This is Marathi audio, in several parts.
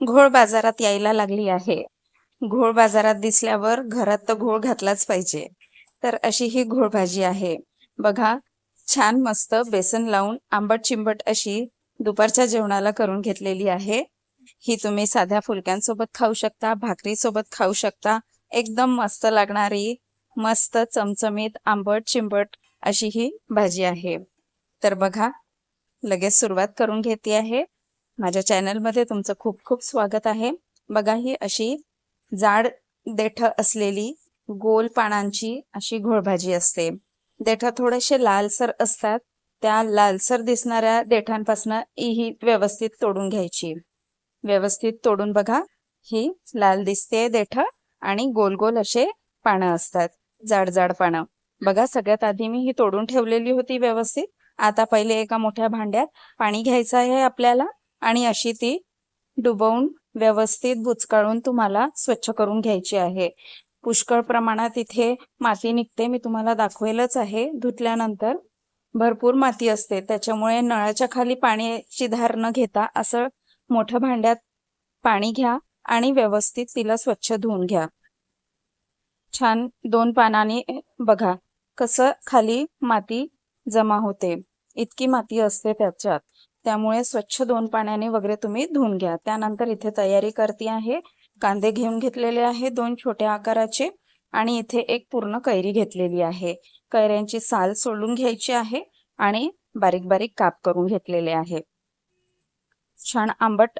घोळ बाजारात यायला लागली आहे. घोळ बाजारात दिसल्यावर घरात तर घोळ घातलाच पाहिजे. तर अशी ही घोळ भाजी आहे. बघा छान मस्त बेसन लावून आंबट चिंबट अशी दुपारच्या जेवणाला करून घेतलेली आहे. ही तुम्ही साध्या फुलक्यांसोबत खाऊ शकता भाकरी सोबत खाऊ शकता. एकदम मस्त लागणारी मस्त चमचमीत आंबट चिंबट अशी ही भाजी आहे. तर बघा लगेच सुरुवात करून घेते आहे. माझ्या चॅनलमध्ये तुमचं खूप खूप स्वागत आहे. बघा ही अशी जाड देठ असलेली गोल पानांची अशी घोळभाजी असते. देठ थोडेसे लालसर असतात. त्या लालसर दिसणाऱ्या देठांपासून ही व्यवस्थित तोडून घ्यायची. व्यवस्थित तोडून बघा ही लाल दिसते देठ आणि गोल गोल असे पानं असतात. जाड जाड पानं. बघा सगळ्यात आधी मी ही तोडून ठेवलेली होती व्यवस्थित. आता पहिले एका मोठ्या भांड्यात पाणी घ्यायचं आहे आपल्याला. आणि अशी ती डुबवून व्यवस्थित बुचकाळून तुम्हाला स्वच्छ करून घ्यायची आहे. पुष्कळ प्रमाणात इथे माती निघते मी तुम्हाला दाखवेलच आहे. धुतल्यानंतर भरपूर माती असते त्याच्यामुळे नळाच्या खाली पाण्याची धार न घेता असं मोठ्या भांड्यात पाणी घ्या आणि व्यवस्थित तिला स्वच्छ धुवून घ्या. छान दोन पानाने बघा कसं खाली माती जमा होते. इतकी माती असते त्याच्यात. त्यामुळे स्वच्छ दोन पाण्याने वगैरे तुम्ही धुवून घ्या. त्यानंतर इथे तयारी करते आहे. कांदे घेऊन घेतलेले आहे दोन छोट्या आकाराचे आणि इथे एक पूर्ण कैरी घेतलेली आहे. कैऱ्यांची साल सोडून घ्यायची आहे आणि बारीक बारीक काप करून घेतलेले आहे. छान आंबट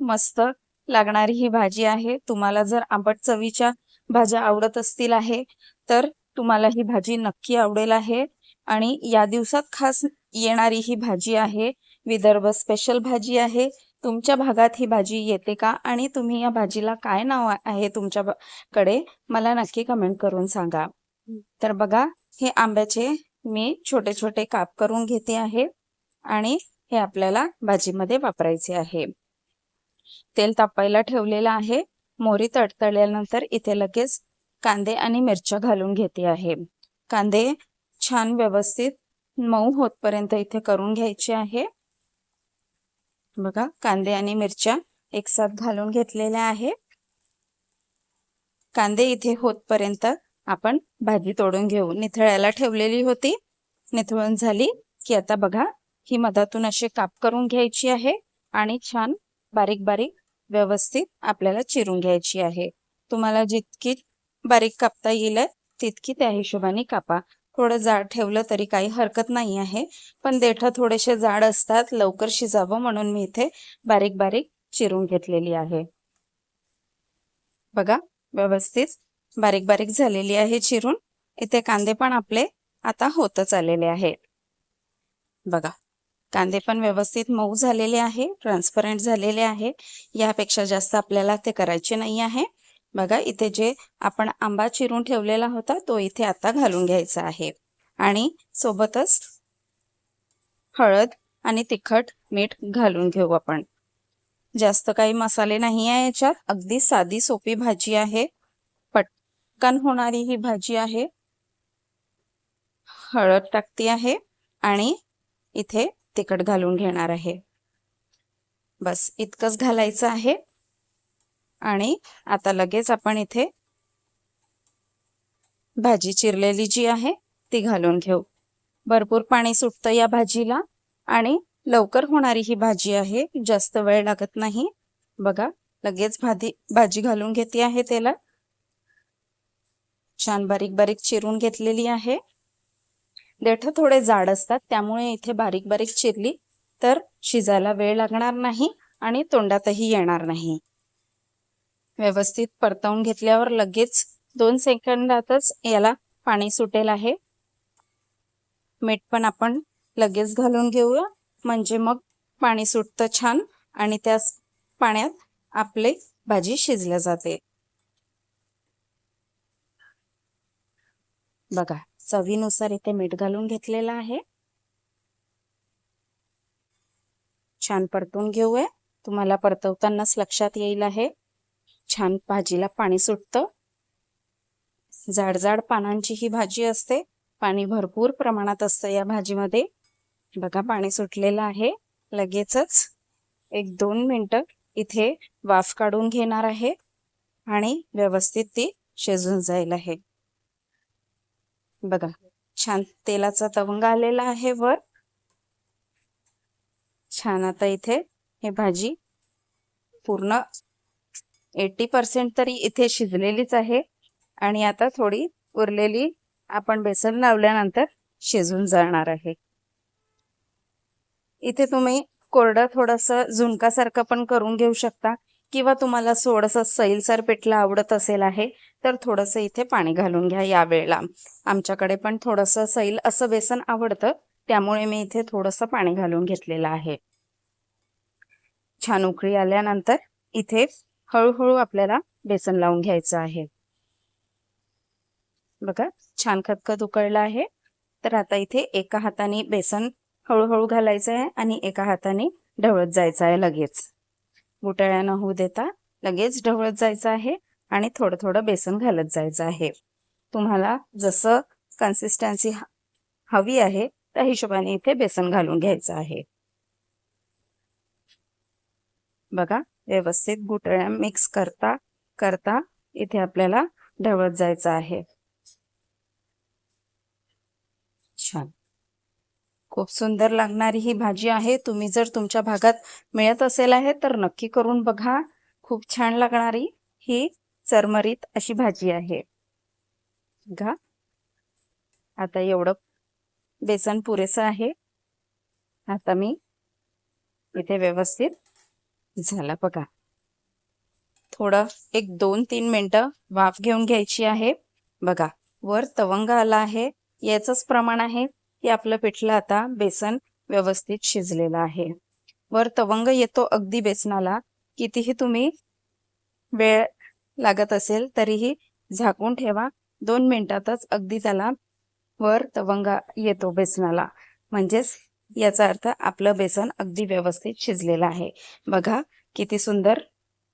मस्त लागणारी ही भाजी आहे. तुम्हाला जर आंबट चवीच्या भाज्या आवडत असतील आहे तर तुम्हाला ही भाजी नक्की आवडेल आहे. आणि या दिवसात खास येणारी ही भाजी आहे विदर्भ स्पेशल भाजी आहे. तुमच्या भागात ही भाजी येते का? आणि तुम्ही या भाजीला काय नाव आहे तुमच्याकडे? मला नक्की कमेंट करून सांगा. तर बघा हे आंब्याचे मी छोटे छोटे काप करून घेते आहे आणि हे आपल्याला भाजीमध्ये वापरायचे आहे. तेल तापायला ठेवलेलं आहे. मोहरी तडतळल्यानंतर इथे लगेच कांदे आणि मिरच्या घालून घेते आहे. कांदे छान व्यवस्थित मऊ होतपर्यंत इथे करून घ्यायचे आहे. बघा कांदे आणि मिरच्या एकसाथ घालून घेतलेल्या आहे. कांदे इथे होतपर्यंत आपण भाजी तोडून घेऊ. निथळ्याला ठेवलेली होती. निथळून झाली की आता बघा ही मधातून अशी काप करून घ्यायची आहे आणि छान बारीक बारीक व्यवस्थित आपल्याला चिरून घ्यायची आहे. तुम्हाला जितकी बारीक कापता येईल तितकी त्या हिशोबाने कापा. थोडं जाड ठेवलं तरी काही हरकत नाही आहे. पण देठ थोडेसे जाड असतात लवकर शिजावं म्हणून मी इथे बारीक बारीक चिरून घेतलेली आहे. बघा व्यवस्थित बारीक बारीक झालेली आहे चिरून. इथे कांदे पण आपले आता होतच आलेले आहेत. बघा कांदे पण व्यवस्थित मऊ झालेले आहे ट्रान्सपरंट झालेले आहे. यापेक्षा जास्त आपल्याला ते करायचे नाही आहे. बघा इथे जे आपण आंबा चिरून ठेवलेला होता तो इथे आता घालून घ्यायचा आहे. आणि सोबतच हळद आणि तिखट मीठ घालून घेऊ आपण. जास्त काही मसाले नाही आहे याच्यात. अगदी साधी सोपी भाजी आहे. पटकन होणारी ही भाजी आहे. हळद टाकती आहे आणि इथे तिखट घालून घेणार आहे. बस इतकंच घालायचं आहे. आणि आता लगेच आपण इथे भाजी चिरलेली जी आहे ती घालून घेऊ. भरपूर पाणी सुटतं या भाजीला आणि लवकर होणारी ही भाजी आहे जास्त वेळ लागत नाही. बघा लगेच भाजी भाजी घालून घेते आहे त्याला. छान बारीक बारीक चिरून घेतलेली आहे. देठ थोडे जाड असतात त्यामुळे इथे बारीक बारीक चिरली तर शिजायला वेळ लागणार नाही आणि तोंडातही येणार नाही. व्यवस्थित परतवून घेतल्यावर लगेच दोन सेकंदातच याला पाणी सुटेल आहे. मीठ पण आपण लगेच घालून घेऊया. म्हणजे मग पाणी सुटतं छान आणि त्याच पाण्यात आपले भाजी शिजल्या जाते. बघा चवीनुसार इथे मीठ घालून घेतलेलं आहे. छान परतून घेऊया. तुम्हाला परतवतानाच लक्षात येईल आहे. छान भाजीला पाणी सुटतं. जाड जाड पानांची ही भाजी असते. पाणी भरपूर प्रमाणात असतं या भाजीमध्ये. बघा पाणी सुटलेलं आहे. लगेचच एक दोन मिनटं इथे वाफ काढून घेणार आहे आणि व्यवस्थित ती शिजून जाईल आहे. बघा छान तेलाचा तवंग आलेला आहे वर. छान आता इथे हे भाजी पूर्ण एटी पर्सेंट तरी इथे शिजलेलीच आहे. आणि आता थोडी उरलेली आपण बेसन लावल्यानंतर शिजून जाणार आहे. इथे तुम्ही कोरडं थोडंसं झुणकासारखं पण करून घेऊ शकता किंवा तुम्हाला थोडंसं सैलसर पिठलं आवडत असेल आहे तर थोडंसं इथे पाणी घालून घ्या या वेळेला आमच्याकडे पण थोडंसं सैल असं बेसन आवडतं त्यामुळे मी इथे थोडंसं पाणी घालून घेतलेलं आहे. छान उकळी आल्यानंतर इथे हळूहळू आपल्याला बेसन लावून घ्यायचं आहे. बघा छान खतखत उकळलं आहे. तर आता इथे एका हाताने बेसन हळूहळू घालायचं आहे आणि एका हाताने ढवळत जायचं आहे लगेच. गुटळ्यानं होऊ देता लगेच ढवळत जायचं आहे आणि थोडं थोडं बेसन घालत जायचं आहे. तुम्हाला जसं कन्सिस्टन्सी हवी आहे त्या हिशोबाने इथे बेसन घालून घ्यायचं आहे. बघा व्यवस्थित गुटळ्या मिक्स करता करता इथे आपल्याला ढवळत जायचं आहे. छान. खूप सुंदर लागणारी ही भाजी आहे. तुम्ही जर तुमच्या भागात मिळत असेल आहे तर नक्की करून बघा. खूप छान लागणारी ही चरमरीत अशी भाजी आहे. बघा. आता एवढं बेसन पुरेसं आहे. आता मी इथे व्यवस्थित झालं बघा. थोडं एक दोन तीन मिनटं वाफ घेऊन घ्यायची आहे. बघा वर तवंग आला आहे. याचंच प्रमाण आहे की आपलं पिठलं आता बेसन व्यवस्थित शिजलेलं आहे. वर तवंग येतो अगदी बेसनाला. कितीही तुम्ही वेळ लागत असेल तरीही झाकून ठेवा. दोन मिनिटातच अगदी त्याला वर तवंग येतो बेसनाला. म्हणजेच याचा अर्थ आपलं बेसन अगदी व्यवस्थित शिजलेलं आहे. बघा किती सुंदर